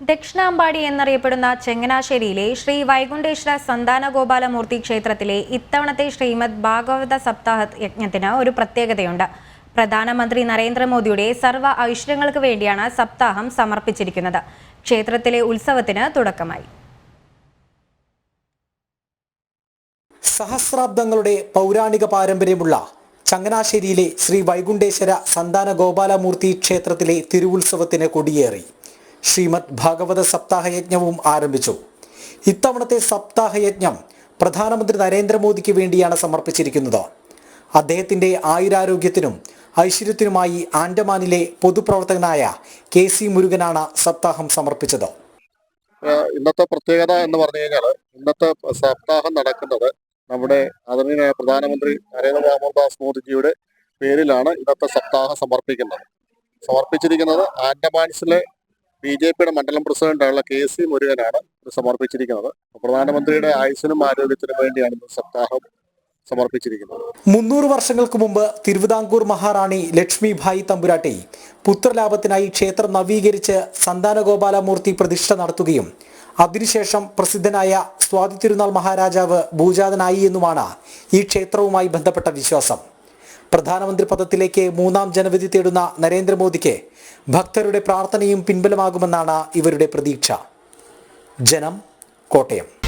ദക്ഷിണാമ്പാടി എന്നറിയപ്പെടുന്ന ചെങ്ങനാശ്ശേരിയിലെ ശ്രീ വൈകുണ്ഠേശ്വര സന്താന ഗോപാലമൂർത്തി ക്ഷേത്രത്തിലെ ഇത്തവണത്തെ ശ്രീമദ് ഭാഗവത സപ്താഹ യജ്ഞത്തിന് ഒരു പ്രത്യേകതയുണ്ട്. പ്രധാനമന്ത്രി നരേന്ദ്രമോദിയുടെ സർവ ഐശ്വര്യങ്ങൾക്ക് വേണ്ടിയാണ് സപ്താഹം സമർപ്പിച്ചിരിക്കുന്നത്. ക്ഷേത്രത്തിലെ ഉത്സവത്തിന് തുടക്കമായി. സഹസ്രാബ്ദങ്ങളുടെ പൗരാണിക പാരമ്പര്യമുള്ള ചങ്ങനാശ്ശേരിയിലെ ശ്രീ വൈകുണ്ഠേശ്വര സന്താന ഗോപാലമൂർത്തി ക്ഷേത്രത്തിലെ തിരുവുത്സവത്തിന് കൊടിയേറി. ശ്രീമദ് ഭാഗവത സപ്താഹയജ്ഞവും ആരംഭിച്ചു. ഇത്തവണത്തെ സപ്താഹയജ്ഞം പ്രധാനമന്ത്രി നരേന്ദ്രമോദിക്ക് വേണ്ടിയാണ് സമർപ്പിച്ചിരിക്കുന്നത്. അദ്ദേഹത്തിന്റെ ആയുരാരോഗ്യത്തിനും ഐശ്വര്യത്തിനുമായി ആൻഡമാനിലെ പൊതുപ്രവർത്തകനായ കെ സി മുരുകനാണ് സപ്താഹം സമർപ്പിച്ചത്. ഇന്നത്തെ പ്രത്യേകത എന്ന് പറഞ്ഞു കഴിഞ്ഞാൽ ഇന്നത്തെ സപ്താഹം നടക്കുന്നത് നമ്മുടെ ആദരണീയനായ പ്രധാനമന്ത്രി നരേന്ദ്ര ദാമോദാസ് മോദിജിയുടെ പേരിലാണ് ഇന്നത്തെ സപ്താഹം സമർപ്പിക്കുന്നത്. സമർപ്പിച്ചിരിക്കുന്നത് ആൻഡമാൻസിലെ ബി ജെ പിയുടെ മണ്ഡലം പ്രസിഡന്റായുള്ള കെ സി മുരുകനാണ് സമർപ്പിച്ചിരിക്കുന്നത്. പ്രധാനമന്ത്രിയുടെ ആയുസിനും ആരോഗ്യത്തിനും വേണ്ടിയാണ് സപ്താഹം സമർപ്പിച്ചിരിക്കുന്നത്. മുന്നൂറ് വർഷങ്ങൾക്ക് മുമ്പ് തിരുവിതാംകൂർ മഹാറാണി ലക്ഷ്മിഭായി തമ്പുരാട്ടി പുത്രലാഭത്തിനായി ക്ഷേത്രം നവീകരിച്ച് സന്താനഗോപാലമൂർത്തി പ്രതിഷ്ഠ നടത്തുകയും അതിനുശേഷം പ്രസിദ്ധനായ സ്വാതി തിരുനാൾ മഹാരാജാവ് ഭൂജാതനായി എന്നുമാണ് ഈ ക്ഷേത്രവുമായി ബന്ധപ്പെട്ട വിശ്വാസം. പ്രധാനമന്ത്രി പദത്തിലേക്ക് മൂന്നാം ജനവിധി തേടുന്ന നരേന്ദ്രമോദിക്ക് ഭക്തരുടെ പ്രാർത്ഥനയും പിൻബലമാകുമെന്നാണ് ഇവരുടെ പ്രതീക്ഷ. ജനം കോട്ടയം.